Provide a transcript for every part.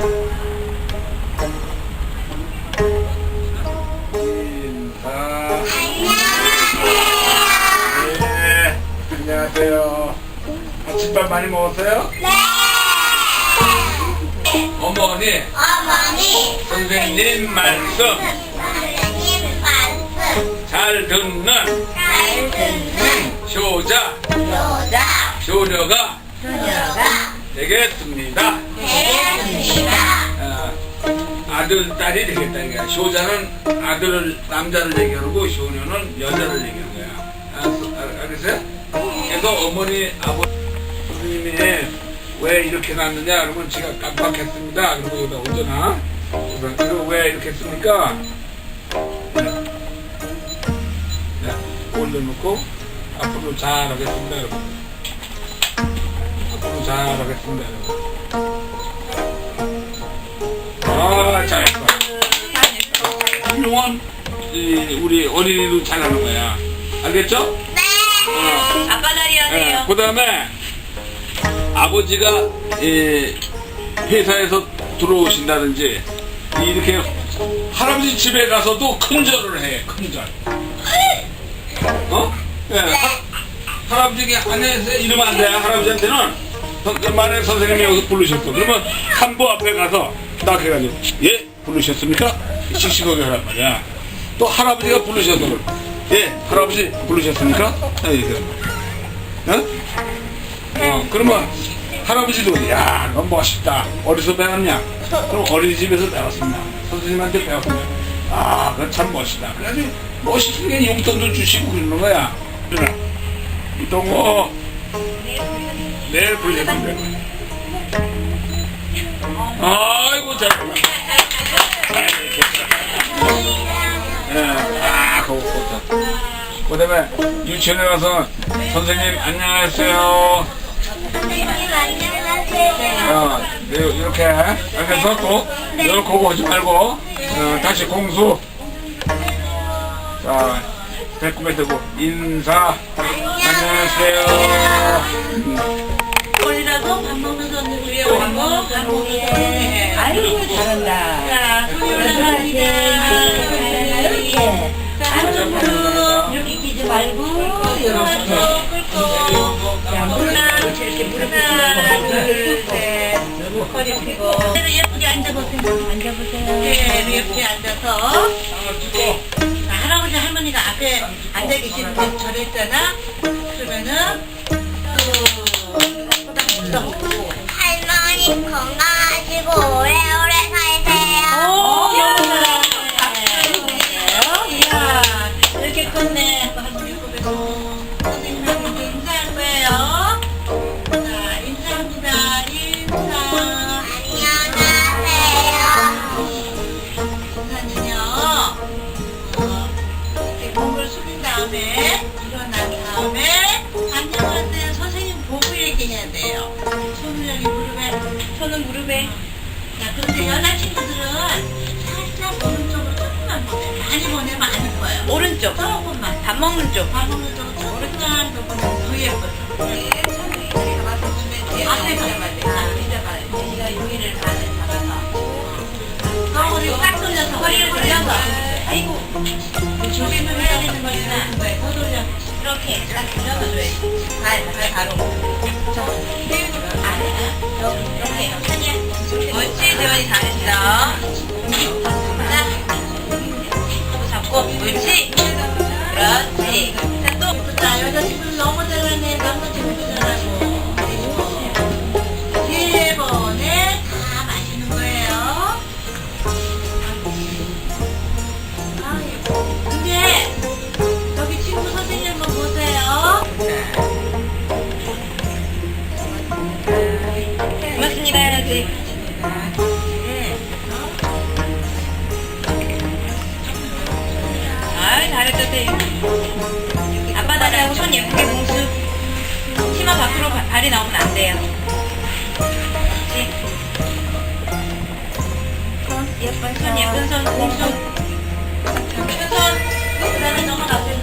네, 안녕하세요. 아침밥 많이 먹었어요? 네. 어머니, 어머니, 선생님 말씀. 선생님 말씀. 잘 듣는 잘 듣는 효자, 여자, 효녀가. 소녀가 되겠습니다. 되겠습니다. 아, 아들, 딸이 되겠다. 그러니까 효자는 아들을, 남자를 얘기하고 효녀는 여자를 얘기하는 거야. 알았어? 알- 알겠어요? 그래서 어머니, 아버님이 왜 이렇게 났느냐? 그러면 제가 깜빡했습니다. 그러고 여기다 오잖아. 이거 왜 이렇게 했습니까? 네. 네. 올려놓고 앞으로 잘 하겠습니다. 여러분. 잘하겠습니다. 아, 잘했어. 훌륭한 이, 우리 어린이도 잘하는 거야. 알겠죠? 네. 어. 아빠 다리 하세요. 그 다음에 아버지가 이, 회사에서 들어오신다든지 이렇게 할아버지 집에 가서도 큰절을 해. 큰절. 어? 예. 할- 할아버지가 안에서 이러면 안 돼. 할아버지한테는 선- 만약에 선생님이 여기서 부르셨어. 그러면 한부 앞에 가서 딱 해가지고 예? 부르셨습니까? 씩씩하게 하란 말이야. 또 할아버지가 부르셔서 예? 할아버지 부르셨습니까? 예, 이렇게. 어? 어, 그러면 할아버지도 야, 넌 멋있다. 어디서 배웠냐? 그럼 어린이집에서 배웠습니다. 선생님한테 배웠습니다. 아, 그건 참 멋있다. 그래가지고 멋있으니까 용돈도 주시고 그러는 거야. 이동호 내일 불리면 돼. 아이고 잘했다. 예, 아, 그거 좋다. 그 다음에 유치원에 가서 선생님 안녕하세요. 선생님 안녕하세요. 어, 이- 이렇게 그래서 또 이걸 보고 오지 말고 어, 다시 공수 자 배꼽에 대고 인사 안녕하세요 음, 오늘라도 밥 먹는 손님 위에 올리고 밥 먹는 손님. 아이고 잘한다. 자, 손이 올라갑니다. 이렇게. 한쪽으로 이렇게 끼지 말고 이렇게 자, 하나, 이렇게 무릎 하나, 둘, 셋. 허리 펴고. 그대로 예쁘게 앉아보세요. 앉아보세요. 네, 예쁘게 앉아서. 자, 할아버지 할머니가 앞에 앉아 계시는데 저랬잖아. 그러면은 또. 할머니 건강하시고 오래오래 살세요. 오, 이야, 이렇게. 안녕하세요. 인사는요, 어, 이렇게 몸을 숙인 자, 그런데 여자친구들은 살짝 오른쪽으로 조금만 보내. 많이 보내면 안 거예요. 오른쪽. 조금만. 밥 먹는 쪽. 밥 먹는 쪽으로 조금만 더 보내면 더 예뻐져. 네, 저희가 맞춰주면 돼요. 앞에 가야 돼. 앞에 가야 돼. 우리가 여기를 가야 잡아서. 허리를 딱 돌려서 허리를 돌려서. 아이고. 조심을 해야 되는 거니까. 돌려. 이렇게 딱 돌려줘야지. 발, 발 바로. 자, 아래가. 이렇게. 한이야. 옳지, 대원이 잘했어. 자, 잡고, 옳지. 바- 발이 나오면 안 돼요. 손 예쁜 손, 예쁜 손, 공수. 예쁜 손. 그 다음에 넘어가세요.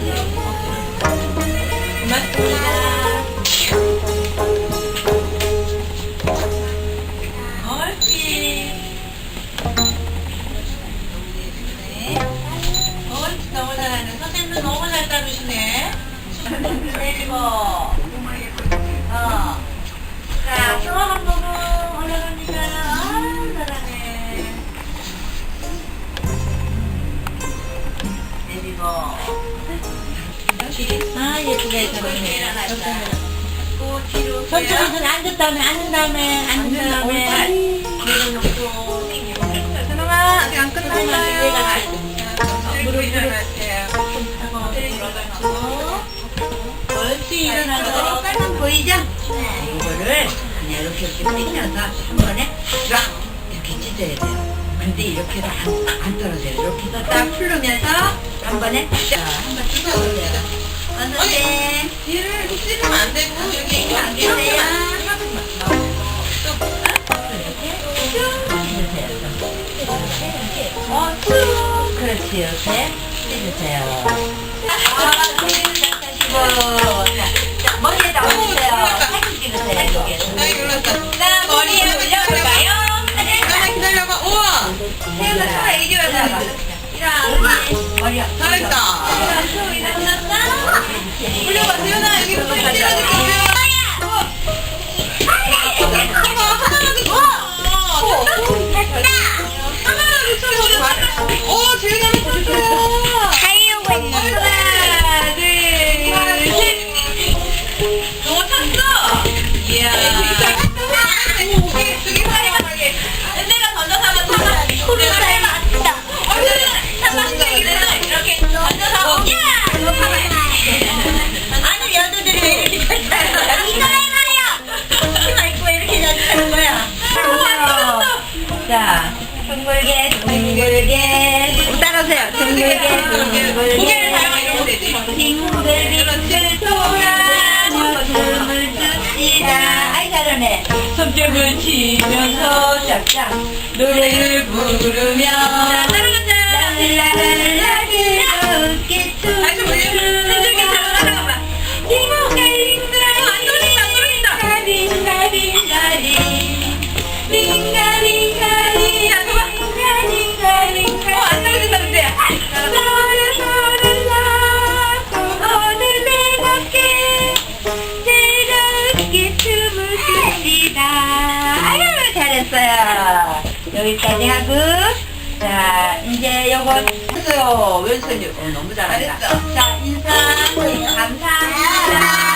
고맙 아, 예쁘게 잘하네. 천천히 손 앉은 다음에, 앉은 다음에, 앉은 다음에. 아직 안 끝났어요. 이렇게 찢어야 돼요. 근데 이렇게도 안, 안 떨어져요. 이렇게 해서 딱 풀르면서 한 번에 쫙 한번 뜯어보세요. 아니 뒤를 찌르면 안 되고 여기 이거 안 되세요. 어. 그렇지, 이렇게 찢으세요. 아, 자, 머리에다 올리세요. 사진 찍으세요, 여기에서. 나 머리에 올려 둥글게, 둥글게. 따라오세요. 둥글게, 둥글게. 빙글빙글 돌아 춤을 춥시다 아이 잘하네 손뼉을 치면서 짝짝 노래를 부르며 여기까지 하고. 자 이제 요거 했어요. 왼손이 어, 너무 잘한다. 자 인사. 감사합니다